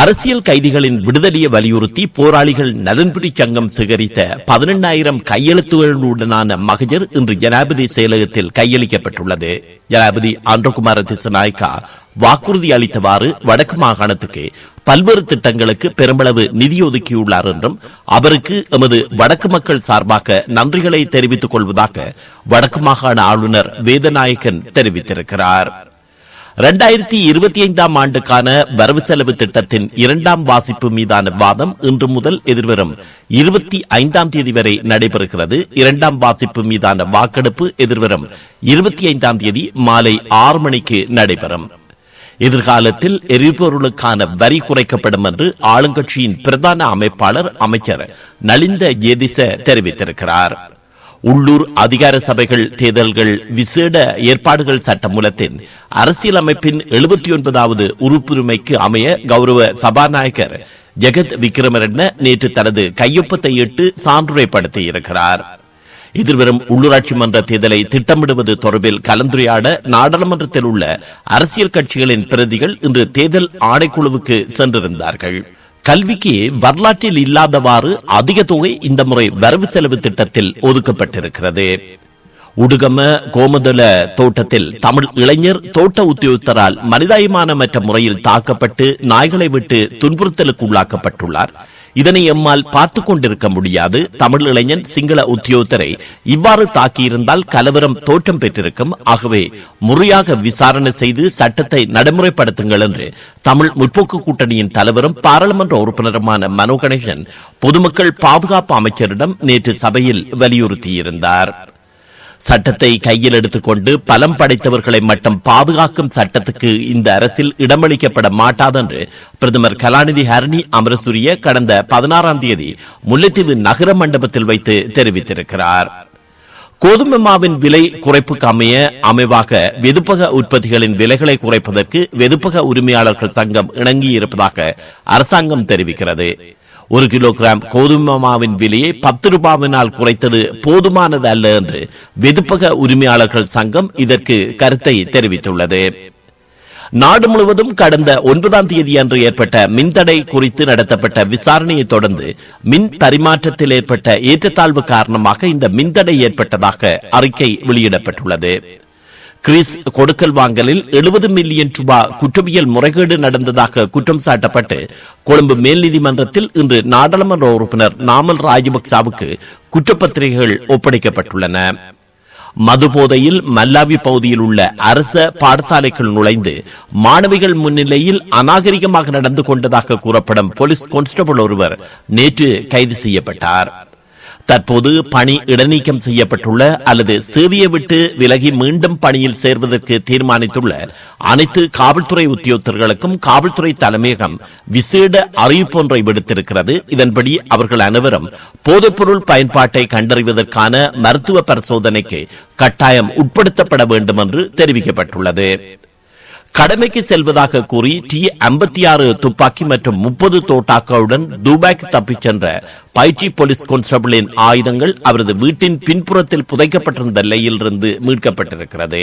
அரசியல் கைதிகளின் விடுதலையை வலியுறுத்தி போராளிகள் நலன்புரி சங்கம் சேகரித்த பதினெண்ணாயிரம் கையெழுத்துகளுடனான மகஜர் இன்று ஜனாபதி செயலகத்தில் கையளிக்கப்பட்டுள்ளது. ஜனாபதி ஆந்திரகுமார திசநாயக்கா வாக்குறுதி அளித்தவாறு வடக்கு மாகாணத்துக்கு பல்வேறு திட்டங்களுக்கு பெருமளவு நிதி ஒதுக்கியுள்ளார் என்றும் அவருக்கு எமது வடக்கு மக்கள் சார்பாக நன்றிகளை தெரிவித்துக் கொள்வதாக வடக்கு மாகாண ஆளுநர் வேதநாயகன் தெரிவித்திருக்கிறார். இரண்டாயிரத்தி இருபத்தி ஐந்தாம் ஆண்டுக்கான வரவு செலவு திட்டத்தின் இரண்டாம் வாசிப்பு மீதான வாதம் இன்று முதல் எதிர்வரும் இருபத்தி ஐந்தாம் தேதி வரை நடைபெறுகிறது. இரண்டாம் வாசிப்பு மீதான வாக்கெடுப்பு எதிர்வரும் இருபத்தி ஐந்தாம் தேதி மாலை ஆறு மணிக்கு நடைபெறும். எதிர்காலத்தில் எரிபொருளுக்கான வரி குறைக்கப்படும் என்று ஆளுங்கட்சியின் பிரதான அமைப்பாளர் அமைச்சர் நலிந்த ஜேதிச தெரிவித்திருக்கிறார். உள்ளூர் அதிகார சபைகள் தேர்தல்கள் விசேட ஏற்பாடுகள் சட்டமூலத்தின் அரசியலமைப்பின் எழுபத்தி ஒன்பதாவது உறுப்புரிமைக்கு அமைய கௌரவ சபாநாயகர் ஜெகத் விக்ரமரட்ன நேற்று தனது கையொப்பத்தை இட்டு சான்றுரைப்படுத்தி இருக்கிறார் எதிர்வரும் உள்ளூராட்சி மன்ற தேர்தலை திட்டமிடுவது தொடர்பில் கலந்துரையாட நாடாளுமன்றத்தில் உள்ள அரசியல் கட்சிகளின் பிரதிகள் இன்று தேர்தல் ஆணைக்குழுவுக்கு சென்றிருந்தார்கள். கல்விக்கு வரலாற்றில் இல்லாதவாறு அதிக தொகை இந்த முறை வரவு செலவு திட்டத்தில் ஒதுக்கப்பட்டிருக்கிறது. உடுகம கோமதல தோட்டத்தில் தமிழ் இளைஞர் தோட்ட உத்தியோகத்தரால் மனிதாயமானமற்ற முறையில் தாக்கப்பட்டு நாய்களை விட்டு துன்புறுத்தலுக்கு உள்ளாக்கப்பட்டுள்ளார். இதனை எம்மால் பார்த்து கொண்டிருக்க முடியாது. தமிழ் இளைஞன் சிங்கள உத்தியோகத்தரை இவ்வாறு தாக்கியிருந்தால் கலவரம் தோற்றம் பெற்றிருக்கும். ஆகவே முறையாக விசாரணை செய்து சட்டத்தை நடைமுறைப்படுத்துங்கள் என்று தமிழ் முற்போக்கு கூட்டணியின் தலைவரும் பாராளுமன்ற உறுப்பினருமான மனோ கணேசன் பொதுமக்கள் பாதுகாப்பு அமைச்சரிடம் நேற்று சபையில் வலியுறுத்தியிருந்தார். சட்டத்தை கையில் எடுத்துக்கொண்டு பலம் படைத்தவர்களை மட்டும் பாதுகாக்கும் சட்டத்துக்கு இந்த அரசில் இடமளிக்கப்பட மாட்டாதென்று பிரதமர் கலாநிதி ஹரணி அமரசூரிய கடந்த பதினாறாம் தேதி முல்லைத்தீவு நகர மண்டபத்தில் வைத்து தெரிவித்திருக்கிறார். கோதுமை மாவின் விலை குறைப்புக்கு அமைய அமைவாக வெதுப்பக உற்பத்திகளின் விலைகளை குறைப்பதற்கு வெதுப்பக உரிமையாளர்கள் சங்கம் இணங்கியிருப்பதாக அரசாங்கம் தெரிவிக்கிறது. ஒரு கிலோகிராம் கோதுமை மாவின் விலையை பத்து ரூபாவினால் குறைத்தது போதுமானது அல்ல என்று வெதுப்பக உரிமையாளர்கள் சங்கம் இதற்கு கருத்தை தெரிவித்துள்ளது. நாடு முழுவதும் கடந்த ஒன்பதாம் தேதி அன்று ஏற்பட்ட மின்தடை குறித்து நடத்தப்பட்ட விசாரணையை தொடர்ந்து மின் பரிமாற்றத்தில் ஏற்பட்ட ஏற்றத்தாழ்வு காரணமாக இந்த மின்தடை ஏற்பட்டதாக அறிக்கை வெளியிடப்பட்டுள்ளது. கிறிஸ் கொடுக்கல் வாங்கலில் எழுபது மில்லியன் ரூபாய் குற்றவியல் முறைகேடு நடந்ததாக குற்றம் சாட்டப்பட்டு கொழும்பு மேல் நீதிமன்றத்தில் இன்று நாடாளுமன்ற உறுப்பினர் நாமல் ராஜபக்சாவுக்கு குற்றப்பத்திரிகைகள் ஒப்படைக்கப்பட்டுள்ளன. மதுபோதையில் மல்லாவி பகுதியில் உள்ள அரச பாடசாலைக்குள் நுழைந்து மாணவிகள் முன்னிலையில் அநாகரிகமாக நடந்து கொண்டதாக கூறப்படும் போலீஸ் கான்ஸ்டபிள் ஒருவர் நேற்று கைது செய்யப்பட்டார். தற்போது பணி இடைநீக்கம் செய்யப்பட்டுள்ள அல்லது சேவையை விட்டு விலகி மீண்டும் பணியில் சேர்வதற்கு தீர்மானித்துள்ள அனைத்து காவல்துறை உத்தியோகத்தர்களுக்கும் காவல்துறை தலைமையகம் விசேட அறிவிப்பொன்றை விடுத்திருக்கிறது. இதன்படி அவர்கள் அனைவரும் போதைப்பொருள் பயன்பாட்டை கண்டறிவதற்கான மருத்துவ பரிசோதனைக்கு கட்டாயம் உட்படுத்தப்பட வேண்டும் என்று தெரிவிக்கப்பட்டுள்ளது. கடமைக்கு செல்வதாக கூறி டி ஐம்பத்தி ஆறு துப்பாக்கி மற்றும் முப்பது தோட்டாக்களுடன் துபாய்க்கு தப்பிச் சென்ற பயிற்சி போலீஸ் கான்ஸ்டபிளின் ஆயுதங்கள் அவரது வீட்டின் பின்புறத்தில் புதைக்கப்பட்டிருந்த நிலையிலிருந்து மீட்கப்பட்டிருக்கிறது.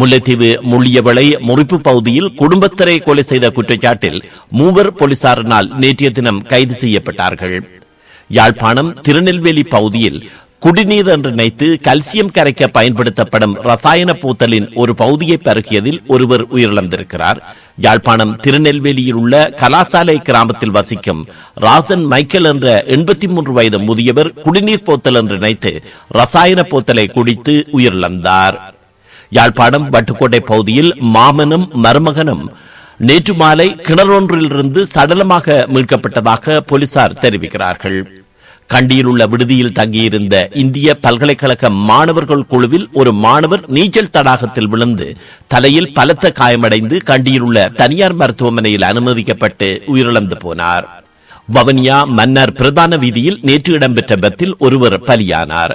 முல்லைத்தீவு முள்ளியவளை முறிப்பு பகுதியில் குடும்பத்தரை கொலை செய்த குற்றச்சாட்டில் மூவர் போலீசாரினால் நேற்றைய தினம் கைது செய்யப்பட்டார்கள். யாழ்ப்பாணம் திருநெல்வேலி பகுதியில் குடிநீர் என்று நினைத்து கல்சியம் கரைக்க பயன்படுத்தப்படும் ரசாயன பூத்தலின் ஒரு பகுதியை பருகியதில் ஒருவர் உயிரிழந்திருக்கிறார். யாழ்ப்பாணம் திருநெல்வேலியில் உள்ள கலாசாலை கிராமத்தில் வசிக்கும் ராசன் மைக்கேல் என்ற எண்பத்தி மூன்று வயது முதியவர் குடிநீர் போத்தல் என்று நினைத்து ரசாயன போத்தலை குடித்து உயிரிழந்தார். யாழ்ப்பாணம் வட்டுக்கோட்டை பகுதியில் மாமனும் மருமகனும் நேற்று மாலை கிணறொன்றிலிருந்து சடலமாக மீட்கப்பட்டதாக போலீசார் தெரிவிக்கிறார்கள். கண்டியில் உள்ள விடுதியில் தங்கியிருந்த இந்திய பல்கலைக்கழக மாணவர்கள் குழுவில் ஒரு மாணவர் நீச்சல் தடாகத்தில் விழுந்து தலையில் பலத்த காயமடைந்து கண்டியில் உள்ள தனியார் மருத்துவமனையில் அனுமதிக்கப்பட்டு உயிரிழந்து போனார். வவனியா மன்னர் பிரதான வீதியில் நேற்று இடம்பெற்ற பத்தில் ஒருவர் பலியானார்.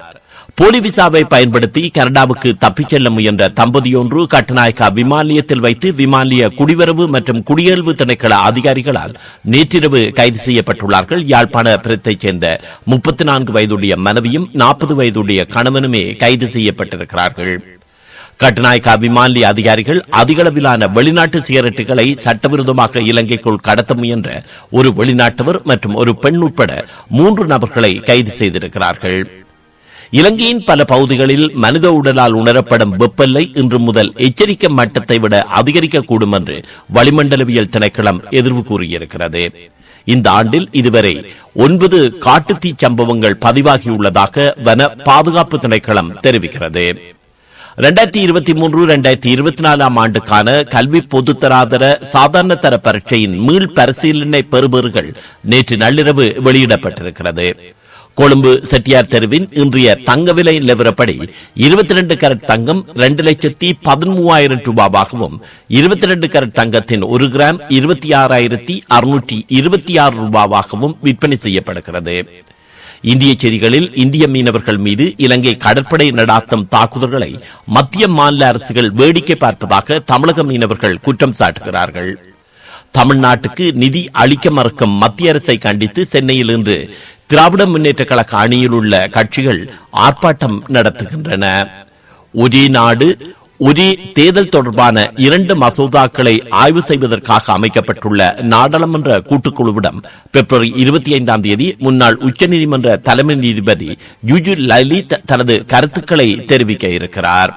போலி விசாவை பயன்படுத்தி கனடாவுக்கு தப்பிச் செல்ல முயன்ற தம்பதியொன்று கட்டநாயக்கா விமான நிலையத்தில் வைத்து விமான நிலைய குடிவரவு மற்றும் குடியேழ்வு திணைக்கள அதிகாரிகளால் நேற்றிரவு கைது செய்யப்பட்டுள்ளார்கள். யாழ்ப்பாண பிரத்தைச் சேர்ந்த முப்பத்தி நான்கு வயதுடைய மனைவியும் நாற்பது வயதுடைய கணவனுமே கைது செய்யப்பட்டிருக்கிறார்கள். கட்டநாயக்கா விமான நிலைய அதிகாரிகள் அதிகளவிலான வெளிநாட்டு சிகரெட்டுகளை சட்டவிரோதமாக இலங்கைக்குள் கடத்த முயன்ற ஒரு வெளிநாட்டவர் மற்றும் ஒரு பெண் உட்பட மூன்று நபர்களை கைது செய்திருக்கிறார்கள். இலங்கையின் பல பகுதிகளில் மனித உடலால் உணரப்படும் வெப்பல்லை இன்று முதல் எச்சரிக்கை மட்டத்தை விட அதிகரிக்கக்கூடும் என்று வளிமண்டலவியல் திணைக்களம் எதிர்வு கூறியிருக்கிறது. இந்த ஆண்டில் இதுவரை ஒன்பது காட்டுத்தீ சம்பவங்கள் பதிவாகியுள்ளதாக வன பாதுகாப்பு திணைக்களம் தெரிவிக்கிறது. ரெண்டாயிரத்தி இருபத்தி மூன்று ரெண்டாயிரத்தி இருபத்தி நாலாம் ஆண்டுக்கான கல்வி பொதுத்தராதர சாதாரண தர பரீட்சையின் மீள் பரிசீலனை பெறுபவர்கள் நேற்று நள்ளிரவு வெளியிடப்பட்டிருக்கிறது. கொழும்பு செட்டியார் தெருவின் இன்றைய தங்க விலை நிலவரப்படி இருபத்தி ரெண்டு கரட் தங்கம் இரண்டு லட்சத்தி பதிமூவாயிரம் ரூபாவாகவும் இருபத்தி ரெண்டு கரட் தங்கத்தின் ஒரு கிராம் இருபத்தி ஆறாயிரத்தி அறுநூற்றி இருபத்தி ஆறு ரூபாவாகவும் விற்பனை செய்யப்படுகிறது. இந்திய செய்திகளில் இந்திய மீனவர்கள் மீது இலங்கை கடற்படை நடாத்தும் தாக்குதல்களை மத்திய மாநில அரசுகள் வேடிக்கை பார்ப்பதாக தமிழக மீனவர்கள் குற்றம் சாட்டுகிறார்கள். தமிழ்நாட்டுக்கு நிதி அளிக்க மறுக்கும் மத்திய அரசை கண்டித்து சென்னையில் இன்று திராவிட முன்னேற்ற கழக அணியில் உள்ள கட்சிகள் ஆர்ப்பாட்டம் நடத்துகின்றன. ஒரே நாடு ஒரே தேர்தல் தொடர்பான இரண்டு மசோதாக்களை ஆய்வு செய்வதற்காக அமைக்கப்பட்டுள்ள நாடாளுமன்ற கூட்டுக்குழுவிடம் பிப்ரவரி இருபத்தி ஐந்தாம் தேதி முன்னாள் உச்சநீதிமன்ற தலைமை நீதிபதி யுஜு லலித் தனது கருத்துக்களை தெரிவிக்க இருக்கிறார்.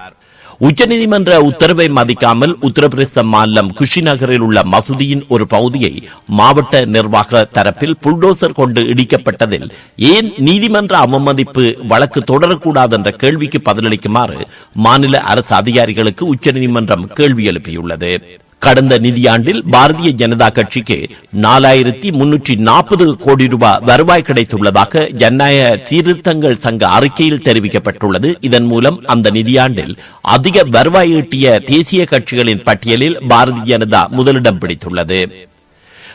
உச்சநீதிமன்ற உத்தரவை மதிக்காமல் உத்தரப்பிரதேச மாநிலம் குஷிநகரில் உள்ள மசூதியின் ஒரு பகுதியை மாவட்ட நிர்வாக தரப்பில் புல்டோசர் கொண்டு இடிக்கப்பட்டதில் ஏன் நீதிமன்ற அவமதிப்பு வழக்கு தொடரக்கூடாது என்ற கேள்விக்கு பதிலளிக்குமாறு மாநில அரசு அதிகாரிகளுக்கு உச்சநீதிமன்றம் கேள்வி எழுப்பியுள்ளது. கடந்த நிதியாண்டில் பாரதிய ஜனதா கட்சிக்கு நாலாயிரத்தி முன்னூற்றி நாற்பது கோடி ரூபாய் வருவாய் கிடைத்துள்ளதாக ஜனநாயக சீர்திருத்தங்கள் சங்க அறிக்கையில் தெரிவிக்கப்பட்டுள்ளது. இதன் மூலம் அந்த நிதியாண்டில் அதிக வருவாய் ஈட்டிய தேசிய கட்சிகளின் பட்டியலில் பாரதிய ஜனதா முதலிடம் பிடித்துள்ளது.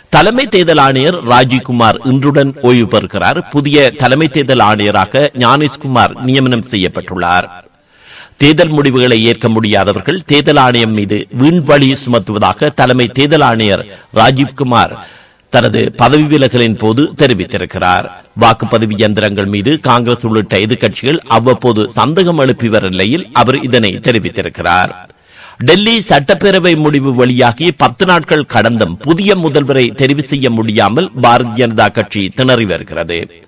தலைமை தேர்தல் ஆணையர் ராஜீவ்குமார் இன்றுடன் ஓய்வு பெறுகிறார். புதிய தலைமை தேர்தல் ஆணையராக ஞானேஷ்குமார் நியமனம் செய்யப்பட்டுள்ளார். தேர்தல் முடிவுகளை ஏற்க முடியாதவர்கள் தேர்தல் ஆணையம் மீது வீண்வழி சுமத்துவதாக தலைமை தேர்தல் ஆணையர் ராஜீவ்குமார் தனது பதவி விலகலின் போது தெரிவித்திருக்கிறார். வாக்குப்பதிவு இயந்திரங்கள் மீது காங்கிரஸ் உள்ளிட்ட எதிர்க்கட்சிகள் அவ்வப்போது சந்தேகம் எழுப்பி வரும் நிலையில் அவர் இதனை தெரிவித்திருக்கிறார். டெல்லி சட்டப்பேரவை முடிவு வெளியாகி பத்து நாட்கள் கடந்தும் புதிய முதல்வரை தெரிவு செய்ய முடியாமல் பாரதிய ஜனதா கட்சி திணறி வருகிறது.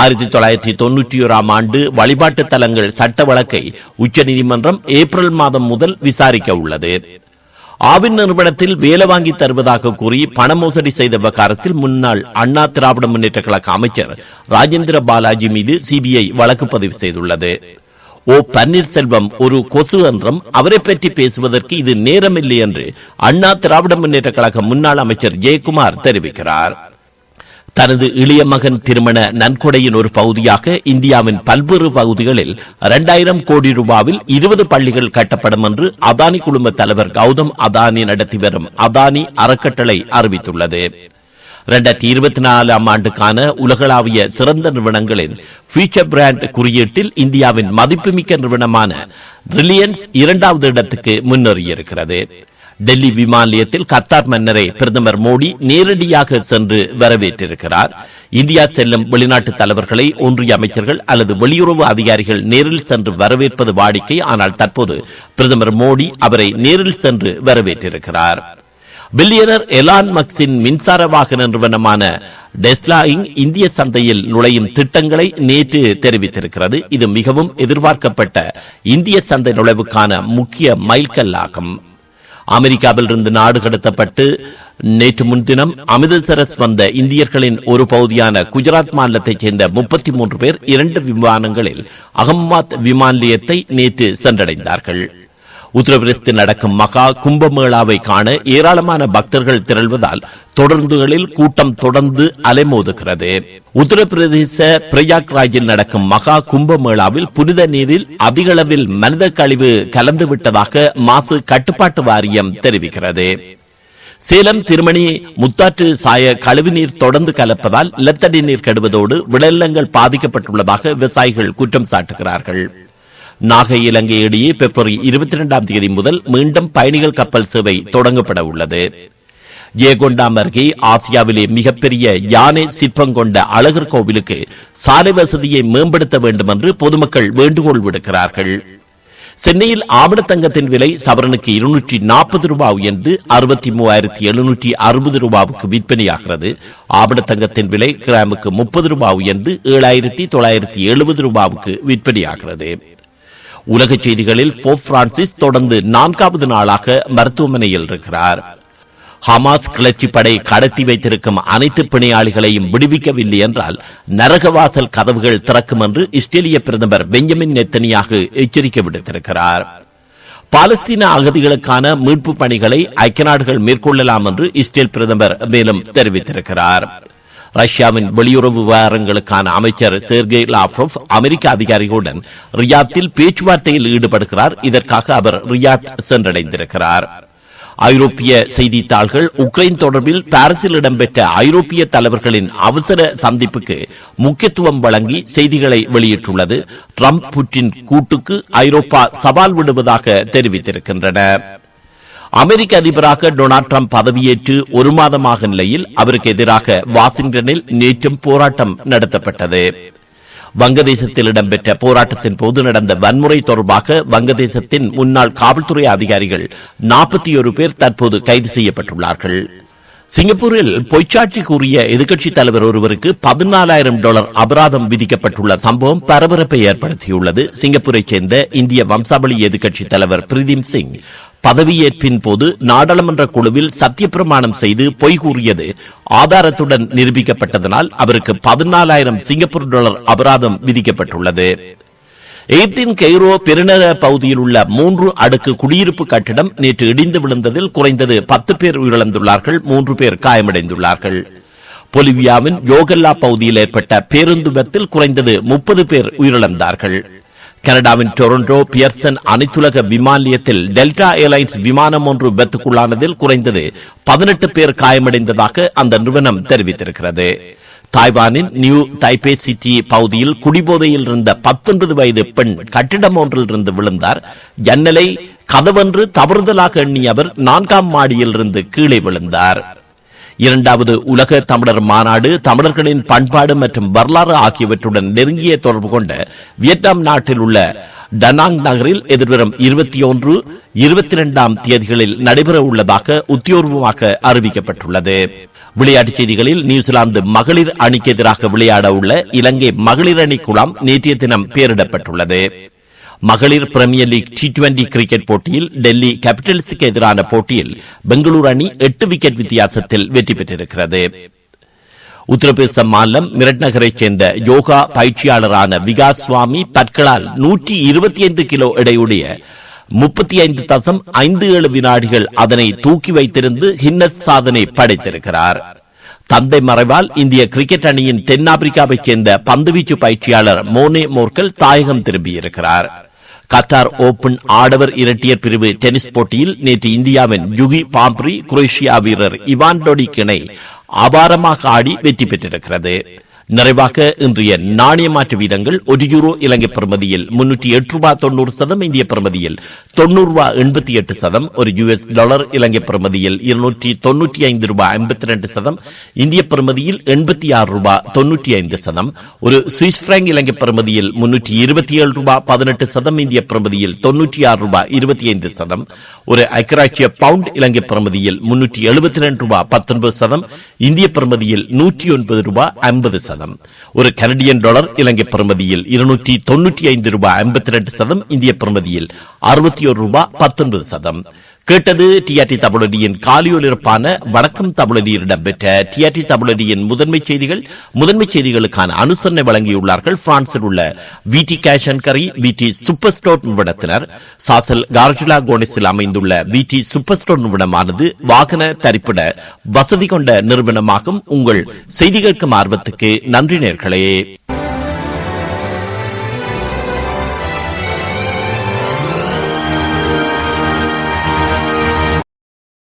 ஆயிரத்தி தொள்ளாயிரத்தி தொன்னூற்றி ஓராம் ஆண்டு வழிபாட்டு தலங்கள் சட்ட வழக்கை உச்சநீதிமன்றம் ஏப்ரல் மாதம் முதல் விசாரிக்க உள்ளது. ஆவின் நிறுவனத்தில் வேலை வாங்கி தருவதாக கூறி பண மோசடி செய்த விவகாரத்தில் முன்னாள் அண்ணா திராவிட முன்னேற்ற கழக அமைச்சர் ராஜேந்திர பாலாஜி மீது சிபிஐ வழக்கு பதிவு செய்துள்ளது. ஓ பன்னீர்செல்வம் ஒரு கொசு என்றும் அவரை பற்றி பேசுவதற்கு இது நேரமில்லை என்று அண்ணா திராவிட முன்னேற்ற கழக முன்னாள் அமைச்சர் ஜெயக்குமார் தெரிவிக்கிறார். தனது இளைய மகன் திருமண நன்கொடையின் ஒரு பகுதியாக இந்தியாவின் பல்வேறு பகுதிகளில் இரண்டாயிரம் கோடி ரூபாவில் இருபது பள்ளிகள் கட்டப்படும் என்று அதானி குழும தலைவர் கௌதம் அதானி நடத்தி வரும் அதானி அறக்கட்டளை அறிவித்துள்ளது. இரண்டாயிரத்தி இருபத்தி நாலாம் ஆண்டுக்கான உலகளாவிய சிறந்த நிறுவனங்களின் ஃபியூச்சர் பிராண்ட் குறியீட்டில் இந்தியாவின் மதிப்புமிக்க நிறுவனமான ரிலியன்ஸ் இரண்டாவது இடத்துக்கு முன்னேறியிருக்கிறது. டெல்லி விமான நிலையத்தில் கத்தார் மன்னரை பிரதமர் மோடி நேரடியாக சென்று வரவேற்றிருக்கிறார். இந்தியா செல்லும் வெளிநாட்டு தலைவர்களை ஒன்றிய அமைச்சர்கள் அல்லது வெளியுறவு அதிகாரிகள் நேரில் சென்று வரவேற்பது வாடிக்கை. ஆனால் தற்போது பிரதமர் மோடி அவரை நேரில் சென்று வரவேற்றிருக்கிறார். பில்லியனர் எலான் மக்ஸின் மின்சார வாகன நிறுவனமான டெஸ்லா இந்திய சந்தையில் நுழையும் திட்டங்களை நேற்று தெரிவித்திருக்கிறது. இது மிகவும் எதிர்பார்க்கப்பட்ட இந்திய சந்தை நுழைவுக்கான முக்கிய மைல்கல்லாகும். அமெரிக்காவில் இருந்து நாடு கடத்தப்பட்டு நேற்று முன்தினம் அமிர்தசரஸ் வந்த இந்தியர்களின் ஒரு பகுதியான குஜராத் மாநிலத்தைச் சேர்ந்த முப்பத்தி மூன்று பேர் இரண்டு விமானங்களில் அகமதாபாத் விமான நிலையத்தை நேற்று சென்றடைந்தார்கள். உத்தரப்பிரதேசத்தில் நடக்கும் மகா கும்பமேளாவை காண ஏராளமான பக்தர்கள் திரள்வதால் தொடர்ந்துகளில் கூட்டம் தொடர்ந்து அலைமோதுகிறது. உத்தரப்பிரதேச பிரயாக்ராஜில் நடக்கும் மகா கும்பமேளாவில் புனித நீரில் அதிக அளவில் மனித கழிவு கலந்துவிட்டதாக மாசு கட்டுப்பாட்டு வாரியம் தெரிவிக்கிறது. சேலம் திருமணி முத்தாற்று சாய கழிவுநீர் தொடர்ந்து கலப்பதால் நிலத்தடி நீர் கெடுவதோடு விளைநிலங்கள் பாதிக்கப்பட்டுள்ளதாக விவசாயிகள் குற்றம் சாட்டுகிறார்கள். நாகை இலங்கை இடையே பிப்ரவரி இருபத்தி இரண்டாம் தேதி முதல் மீண்டும் பயணிகள் கப்பல் சேவை தொடங்கப்பட உள்ளது. ஏகொண்டாம் அருகே ஆசியாவிலே மிகப்பெரிய யானை சிற்பம் கொண்ட அழகர் கோவிலுக்கு சாலை வசதியை மேம்படுத்த வேண்டும் என்று பொதுமக்கள் வேண்டுகோள் விடுக்கிறார்கள். சென்னையில் ஆவணத்தங்கத்தின் விலை சவரனுக்கு இருநூற்றி நாற்பது ரூபாய் உயர்ந்து அறுபத்தி மூவாயிரத்தி எழுநூற்றி அறுபது ரூபாவுக்கு விற்பனையாகிறது. ஆவணத்தங்கத்தின் விலை கிராமுக்கு முப்பது ரூபாய் உயர்ந்து ஏழாயிரத்தி தொள்ளாயிரத்தி எழுபது ரூபாவுக்கு விற்பனையாகிறது. உலகச் செய்திகளில் பிரான்சிஸ் தொடர்ந்து நான்காவது நாளாக மருத்துவமனையில் இருக்கிறார். ஹமாஸ் கிளர்ச்சி படை கடத்தி வைத்திருக்கும் அனைத்து பிணையாளிகளையும் விடுவிக்கவில்லை என்றால் நரகவாசல் கதவுகள் திறக்கும் என்று இஸ்ரேலிய பிரதமர் பெஞ்சமின் நெத்தனியாக எச்சரிக்கை விடுத்திருக்கிறார். பாலஸ்தீன அகதிகளுக்கான மீட்பு பணிகளை ஐக்கிய நாடுகள் மேற்கொள்ளலாம் என்று இஸ்ரேல் பிரதமர் மேலும் தெரிவித்திருக்கிறார். ரஷ்யாவின் வெளியுறவு விவகாரங்களுக்கான அமைச்சர் செர்கே லாவ்ரோவ் அமெரிக்க அதிகாரிகளுடன் ரியாத்தில் பேச்சுவார்த்தையில் ஈடுபடுகிறார். இதற்காக அவர் ரியாத் சென்றடைந்திருக்கிறார். ஐரோப்பிய செய்தித்தாள்கள் உக்ரைன் தொடர்பில் பாரிஸில் இடம்பெற்ற ஐரோப்பிய தலைவர்களின் அவசர சந்திப்புக்கு முக்கியத்துவம் வழங்கி செய்திகளை வெளியிட்டுள்ளது. ட்ரம்ப் புட்டின் கூட்டுக்கு ஐரோப்பா சவால் விடுவதாக தெரிவித்திருக்கின்றன. அமெரிக்க அதிபராக டொனால்ட் ட்ரம்ப் பதவியேற்று ஒரு மாதமாக நிலையில் அவருக்கு எதிராக வாஷிங்டனில் நேற்றும் போராட்டம் நடத்தப்பட்டது. வங்கதேசத்தில் இடம்பெற்ற போராட்டத்தின் போது நடந்த வன்முறை தொடர்பாக வங்கதேசத்தின் முன்னாள் காவல்துறை அதிகாரிகள் நாற்பத்தி ஒரு பேர் தற்போது கைது செய்யப்பட்டுள்ளார்கள். சிங்கப்பூரில் பொய்ச்சாட்சி கூறிய எதிர்க்கட்சி தலைவர் ஒருவருக்கு பதினாலாயிரம் டாலர் அபராதம் விதிக்கப்பட்டுள்ள சம்பவம் பரபரப்பை ஏற்படுத்தியுள்ளது. சிங்கப்பூரைச் சேர்ந்த இந்திய வம்சாவளி எதிர்க்கட்சி தலைவர் பிரதீம் சிங் பதவியேற்பின் போது நாடாளுமன்ற குழுவில் சத்தியப்பிரமாணம் செய்து பொய் கூறியது ஆதாரத்துடன் நிரூபிக்கப்பட்டதனால் அவருக்கு பதினாலாயிரம் சிங்கப்பூர் டாலர் அபராதம் விதிக்கப்பட்டுள்ளது. எகிப்தின் கெய்ரோ பெருநகர பகுதியில் உள்ள மூன்று அடுக்கு குடியிருப்பு கட்டிடம் நேற்று இடிந்து விழுந்ததில் குறைந்தது பத்து பேர் உயிரிழந்துள்ளார்கள் மூன்று பேர் காயமடைந்துள்ளார்கள். பொலிவியாவின் யோகல்லா பகுதியில் ஏற்பட்ட பேருந்து விபத்தில் குறைந்தது முப்பது பேர் உயிரிழந்தார்கள். கனடாவின் டொரண்டோ பியர்சன் அனைத்துலக விமான நிலையத்தில் டெல்டா ஏர்லைன்ஸ் விமானம் ஒன்று விபத்துக்குள்ளானதில் குறைந்தது பதினெட்டு பேர் காயமடைந்ததாக அந்த நிறுவனம் தெரிவித்திருக்கிறது. தாய்வானின் நியூ தைபே சிட்டி பகுதியில் குடிபோதையில் இருந்த பத்தொன்பது வயது பெண் கட்டிடம் ஒன்றில் இருந்து விழுந்தார். ஜன்னலை கதவென்று தவறுதலாக எண்ணிய அவர் நான்காம் மாடியில் இருந்து கீழே விழுந்தார். இரண்டாவது உலக தமிழர் மாநாடு தமிழர்களின் பண்பாடு மற்றும் வரலாறு ஆகியவற்றுடன் நெருங்கிய தொடர்பு கொண்ட வியட்நாம் நாட்டில் உள்ள டனாங் நகரில் எதிர்வரும் இருபத்தி ஒன்று இருபத்தி இரண்டாம் தேதிகளில் நடைபெற உள்ளதாக உத்தியோர்வமாக அறிவிக்கப்பட்டுள்ளது. விளையாட்டுச் செய்திகளில் நியூசிலாந்து மகளிர் அணிக்கு எதிராக விளையாட உள்ள இலங்கை மகளிர் அணி குழாம் நேற்றைய தினம் பெயரிடப்பட்டுள்ளது. மகளிர் premier league T twenty cricket போட்டியில் டெல்லி கேபிட்டல்ஸுக்கு எதிரான போட்டியில் பெங்களூரு அணி எட்டு விக்கெட் வித்தியாசத்தில் வெற்றி பெற்றிருக்கிறது. உத்தரப்பிரதேச மாநிலம் மிரட் நகரைச் சேர்ந்த யோகா பயிற்சியாளரான விகாஸ் சுவாமி பற்களால் நூற்றி இருபத்தி ஐந்து கிலோ எடையுடைய முப்பத்தி ஐந்து தசம் ஐந்து ஏழு வினாடிகள் அதனை தூக்கி வைத்திருந்து ஹின்னஸ் சாதனை படைத்திருக்கிறார். தந்தை மறைவால் இந்திய கிரிக்கெட் அணியின் தென்னாப்பிரிக்காவைச் சேர்ந்த பந்துவீச்சு பயிற்சியாளர் மோனே மோர்கல் தாயகம் திரும்பியிருக்கிறார். கத்தார் ஓபன் ஆடவர் இரட்டையர் பிரிவு டென்னிஸ் போட்டியில் நேற்று இந்தியாவின் ஜுகி பாம்ப்ரி குரேஷியா வீரர் இவான் டொடிக் இணை அபாரமாக ஆடி வெற்றி பெற்றிருக்கிறது. நிறைவாக இன்றைய நாணய மாற்று வீதங்கள் ஒரு யூரோ இலங்கை பிரமதியில் முன்னூற்றி எட்டு ரூபாய் தொண்ணூறு சதம் இந்திய பிரமதியில் தொண்ணூறு ரூபாய் எண்பத்தி எட்டு சதம் ஒரு யுஎஸ் டாலர் இலங்கை பிரமதியில் இருநூற்றி தொன்னூற்றி ஐந்து ரூபாய் ஐம்பத்தி ரெண்டு சதம் இந்திய பிரமதியில் எண்பத்தி ஆறு ரூபாய் தொன்னூற்றி ஐந்து சதம் ஒரு சுவிஸ் பிராங்க் இலங்கை பிரமதியில் முன்னூற்றி இருபத்தி ஏழு ரூபாய் பதினெட்டு சதம் இந்திய பிரமதியில் தொன்னூற்றி ஆறு ரூபாய் இருபத்தி ஐந்து சதம் ஒரு ஐக்கராட்சிய பவுண்ட் இலங்கை பிரமதியில் முன்னூற்றி எழுபத்தி ரெண்டு ரூபாய் பத்தொன்பது சதம் இந்திய பிரமதியில் நூற்றி ஒன்பது ரூபாய் ஐம்பது சதம். சதம். ஒரு கனடியன் டாலர் இலங்கை பிரமதியில் இருநூற்றி தொன்னூற்றி ஐந்து ரூபாய் ஐம்பத்தி ரெண்டு சதம் இந்திய பிரமதியில் அறுபத்தி ஒரு ரூபாய் பத்தொன்பது சதம். கேட்டது டிஆர்டி தமிழடியின் காலியொலிருப்பான வணக்கம் தமிழடியில் இடம்பெற்ற டிஆர்டி தமிழடியின் முதன்மை செய்திகள் முதன்மை செய்திகளுக்கான அனுசரணை வழங்கியுள்ளார்கள். பிரான்சில் உள்ள விடி கேஷ் அண்ட் கரி விடி சூப்பர் ஸ்டோர் நிறுவனத்தினர். சாசல் கார்ஜிலா கோனிஸில் அமைந்துள்ள விடி சூப்பர் ஸ்டோர் நிறுவனமானது வாகன தரிப்பிட வசதி கொண்ட நிறுவனமாகும். உங்கள் செய்திகளுக்கும் ஆர்வத்துக்கு நன்றி நேர்களே.